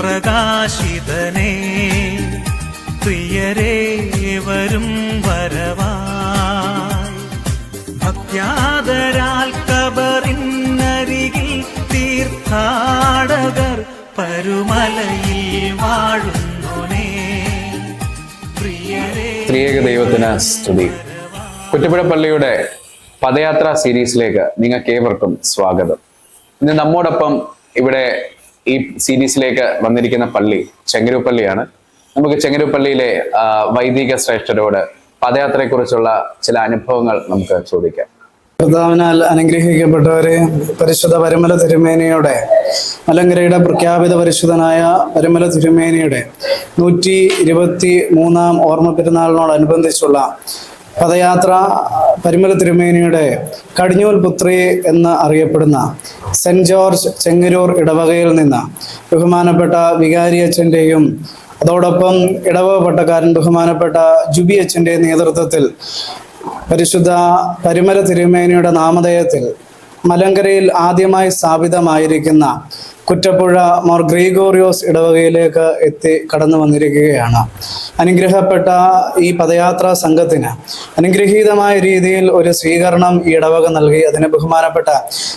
പ്രകാശിതനേ പ്രിയരേ വരും വരവായി. ഭക്യാദരാൽ കബറിന്നരികിൽ തീർത്ഥാടകർ പരുമലയിൽ വാഴുന്നോനേ ത്രിയേക ദൈവത്തിന് സ്തുതി. കുറ്റപ്പുഴ പള്ളിയുടെ പദയാത്രാ സീരീസിലേക്ക് നിങ്ങൾക്ക് ഏവർക്കും സ്വാഗതം. ഇന്ന് നമ്മോടൊപ്പം ഇവിടെ ഈ സീരീസിലേക്ക് വന്നിരിക്കുന്ന പള്ളി ചെങ്ങരൂപ്പള്ളിയാണ് നമുക്ക് ചെങ്ങരൂപ്പള്ളിയിലെ വൈദിക ശ്രേഷ്ഠരോട് പദയാത്രയെക്കുറിച്ചുള്ള ചില അനുഭവങ്ങൾ നമുക്ക് ചോദിക്കാം. കർത്താവിനാൽ അനുഗ്രഹിക്കപ്പെട്ടവരെ പരിശുദ്ധ പരമല തിരുമേനിയുടെ മലങ്കരയുടെ പ്രഖ്യാപിത പരിശുദ്ധനായ പരമല തിരുമേനിയുടെ നൂറ്റി ഇരുപത്തി മൂന്നാം ഓർമ്മ പെരുന്നാളിനോടനുബന്ധിച്ചുള്ള പദയാത്ര പരിമല തിരുമേനിയുടെ കടിഞ്ഞൂൽ പുത്രി എന്ന് അറിയപ്പെടുന്ന സെന്റ് ജോർജ് ചെങ്ങരൂർ ഇടവകയിൽ നിന്ന് ബഹുമാനപ്പെട്ട വികാരി അച്ഛന്റെയും അതോടൊപ്പം ഇടവക പട്ടക്കാരൻ ബഹുമാനപ്പെട്ട ജുബി അച്ഛന്റെ നേതൃത്വത്തിൽ പരിശുദ്ധ പരിമല തിരുമേനിയുടെ നാമധേയത്തിൽ മലങ്കരയിൽ ആദ്യമായി സ്ഥാപിതമായിരിക്കുന്ന കുറ്റപ്പുഴ മോർ ഗ്രീഗോറിയോസ് ഇടവകയിലേക്ക് എത്തി കടന്നു വന്നിരിക്കുകയാണ്. അനുഗ്രഹപ്പെട്ട ഈ പദയാത്രാ സംഘത്തിന് അനുഗ്രഹീതമായ രീതിയിൽ ഒരു സ്വീകരണം ഈ ഇടവക നൽകി. അതിന് ബഹുമാനപ്പെട്ട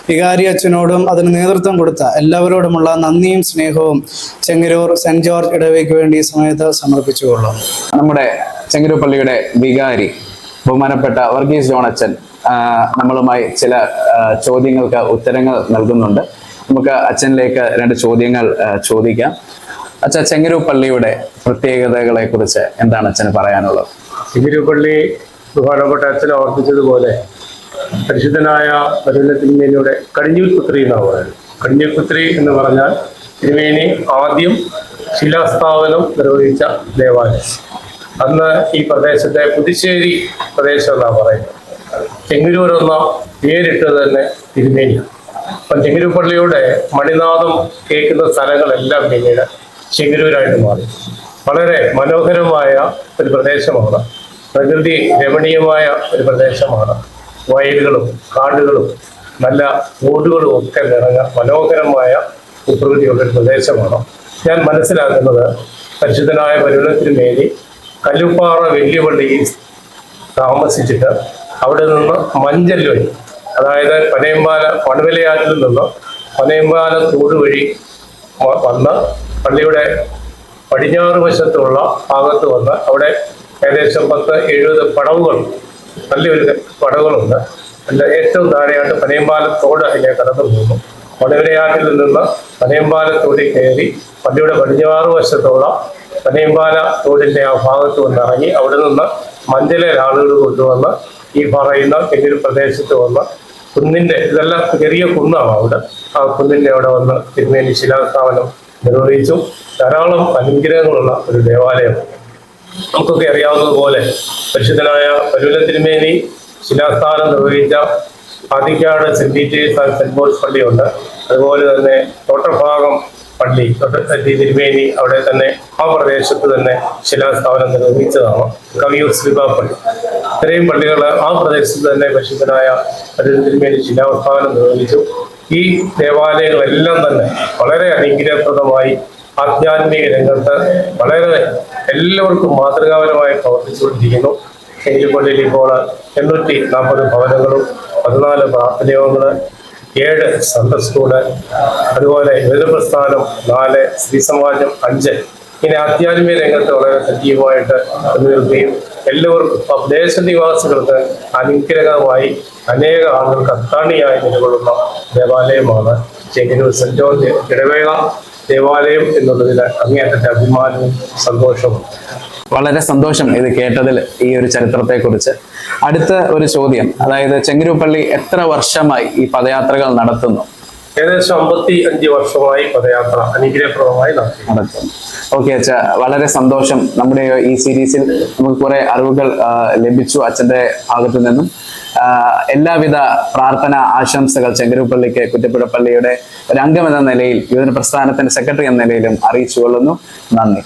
വികാരി അച്ഛനോടും അതിന് നേതൃത്വം കൊടുത്ത എല്ലാവരോടുമുള്ള നന്ദിയും സ്നേഹവും ചെങ്ങരൂർ സെന്റ് ജോർജ് ഇടവയ്ക്ക് വേണ്ടി ഈ സമയത്ത് സമർപ്പിച്ചുകൊള്ളു നമ്മുടെ ചെങ്ങരൂർ പള്ളിയുടെ വികാരി ബഹുമാനപ്പെട്ട വർഗീസ് ജോണച്ചൻ നമ്മളുമായി ചില ചോദ്യങ്ങൾക്ക് ഉത്തരങ്ങൾ നൽകുന്നുണ്ട്. നമുക്ക് അച്ഛനിലേക്ക് രണ്ട് ചോദ്യങ്ങൾ ചോദിക്കാം. അച്ഛ ചെങ്ങരു പള്ളിയുടെ പ്രത്യേകതകളെ കുറിച്ച് എന്താണ് അച്ഛന് പറയാനുള്ളത്? തിരുപ്പള്ളി ബഹുമാനപ്പെട്ട അച്ഛൻ ഓർപ്പിച്ചതുപോലെ പരിശുദ്ധനായ പരിമല തിരുമേനിയുടെ കടിഞ്ഞൂൽ പുത്രി എന്നാണ് പറയുന്നത്. കടിഞ്ഞൂൽ പുത്രി എന്ന് പറഞ്ഞാൽ തിരുമേനി ആദ്യം ശിലാസ്ഥാപനം നിർവഹിച്ച ദേവാലയം. അന്ന് ഈ പ്രദേശത്തെ പുതുശ്ശേരി പ്രദേശം എന്നാണ് പറയുന്നത്. ചെങ്ങന്നൂർ എന്ന പേരിട്ടത് തന്നെ തിരുമേനിയാണ് അപ്പം ചെങ്ങരൂപ്പള്ളിയുടെ പള്ളിയുടെ മണിനാഥം കേൾക്കുന്ന സ്ഥലങ്ങളെല്ലാം പിന്നീട് ചെങ്ങരൂരായിട്ട് മാറി. വളരെ മനോഹരമായ ഒരു പ്രദേശമാണ്. പ്രകൃതി രമണീയമായ ഒരു പ്രദേശമാണ്. വയലുകളും കാടുകളും നല്ല ഓടുകളും ഒക്കെ നിറഞ്ഞ മനോഹരമായ പ്രകൃതിയുള്ള ഒരു പ്രദേശമാണ്. ഞാൻ മനസ്സിലാക്കുന്നത് പരിശുദ്ധനായ പരുവനത്തിന് മേലി കല്ലുപ്പാറ വെല്ലുപള്ളിയിൽ താമസിച്ചിട്ട് അവിടെ നിന്ന് മഞ്ചൽ വഴി അതായത് പനയമ്പാല പണവിലയാറ്റിൽ നിന്ന് പനയമ്പാല തോട് വഴി വന്ന് പള്ളിയുടെ പടിഞ്ഞാറ് വശത്തുള്ള ഭാഗത്ത് വന്ന് അവിടെ ഏകദേശം പത്ത് എഴുപത് പടവുകൾ നല്ലൊരു പടവുകളുണ്ട്. അതിന്റെ ഏറ്റവും താഴെയായിട്ട് പനയമ്പാലത്തോട് അതിനെ കടന്നു പോകുന്നു. പണവിലയാറ്റിൽ നിന്ന് പനയമ്പാലത്തോടി കയറി പള്ളിയുടെ പടിഞ്ഞാറ് വശത്തുള്ള പനയമ്പാല തോടിന്റെ ആ ഭാഗത്ത് വന്ന് ഇറങ്ങി അവിടെ നിന്ന് മഞ്ചലിൽ ആളുകൾ കൊണ്ടുവന്ന് ഈ പറയുന്ന തെങ്ങിൽ പ്രദേശത്ത് വന്ന കുന്നിന്റെ ഇതെല്ലാം ചെറിയ കുന്നാണ് അവിടെ. ആ കുന്നിന്റെ അവിടെ വന്ന് തിരുമേനി ശിലാസ്ഥാപനം നിർവഹിച്ചു. ധാരാളം അനുഗ്രഹങ്ങളുള്ള ഒരു ദേവാലയം. നമുക്കൊക്കെ അറിയാവുന്നതുപോലെ പരിശുദ്ധനായ പരുവല തിരുമേനി ശിലാസ്ഥാനം നിർവഹിച്ച Adikkad Saint Peter's and Saint Paul's പള്ളിയുണ്ട്. അതുപോലെ തന്നെ തോട്ടഭാഗം പള്ളി തൊട്ടത്തി അവിടെ തന്നെ ആ പ്രദേശത്ത് തന്നെ ശിലാസ്ഥാപനം നിർമ്മിച്ചതാണ് കവിയൂർ ശ്രീബാപ്പള്ളി ഇത്രയും പള്ളികൾ ആ പ്രദേശത്ത് തന്നെ പരിശുദ്ധനായ തിരുമേനി ശിലാസ്ഥാപനം നിർമ്മിച്ചു. ഈ ദേവാലയങ്ങളെല്ലാം തന്നെ വളരെ അനുഗ്രഹപ്രദമായി ആധ്യാത്മിക രംഗത്ത് വളരെ എല്ലാവർക്കും മാതൃകാപരമായി പ്രവർത്തിച്ചുകൊണ്ടിരിക്കുന്നു. എങ്കിൽപ്പള്ളിയിൽ ഇപ്പോൾ എണ്ണൂറ്റി നാൽപ്പത് ഭവനങ്ങളും പതിനാല് പ്രാർത്ഥനയോഗങ്ങൾ ഏഴ് സ്കൂൾ അതുപോലെ എതിർപ്രസ്ഥാനം നാല് സ്ത്രീ സമാജം അഞ്ച്. ഇങ്ങനെ ആധ്യാത്മിക രംഗത്ത് വളരെ സജീവമായിട്ട് നിൽക്കുകയും എല്ലാവർക്കും ദേശനിവാസികൾക്ക് അനുഗ്രഹമായി അനേക ആളുകൾക്ക് അത്താണിയായി നിലകൊള്ളുന്ന ദേവാലയമാണ് ചെങ്ങന്നൂർ സെന്റ് ജോർജ്. ഇടവേള ദേവാലയം എന്നുള്ളതിൽ അങ്ങേയറ്റത്തെ അഭിമാനവും സന്തോഷവും. വളരെ സന്തോഷം ഇത് കേട്ടതിൽ ഈ ഒരു ചരിത്രത്തെ കുറിച്ച് അടുത്ത ഒരു ചോദ്യം അതായത് ചെങ്ങരൂപ്പള്ളി എത്ര വർഷമായി ഈ പദയാത്രകൾ നടത്തുന്നു? ഏകദേശം അമ്പത്തി അഞ്ച് വർഷമായി പദയാത്ര അനുഗ്രഹപ്രദമായി നടത്തി. നടത്തുന്നു. ഓക്കെ അച്ഛ വളരെ സന്തോഷം. നമ്മുടെ ഈ സീരീസിൽ നമുക്ക് കുറെ അറിവുകൾ ലഭിച്ചു അച്ഛന്റെ ഭാഗത്തു നിന്നും. എല്ലാവിധ പ്രാർത്ഥന ആശംസകൾ ചെങ്കരൂപ്പള്ളിക്ക് കുറ്റപ്പുഴപ്പള്ളിയുടെ കുറ്റപ്പുഴ പള്ളിയുടെ ഒരു അംഗം എന്ന നിലയിൽ യുവജന പ്രസ്ഥാനത്തിന്റെ സെക്രട്ടറി എന്ന നിലയിലും അറിയിച്ചു കൊള്ളുന്നു നന്ദി.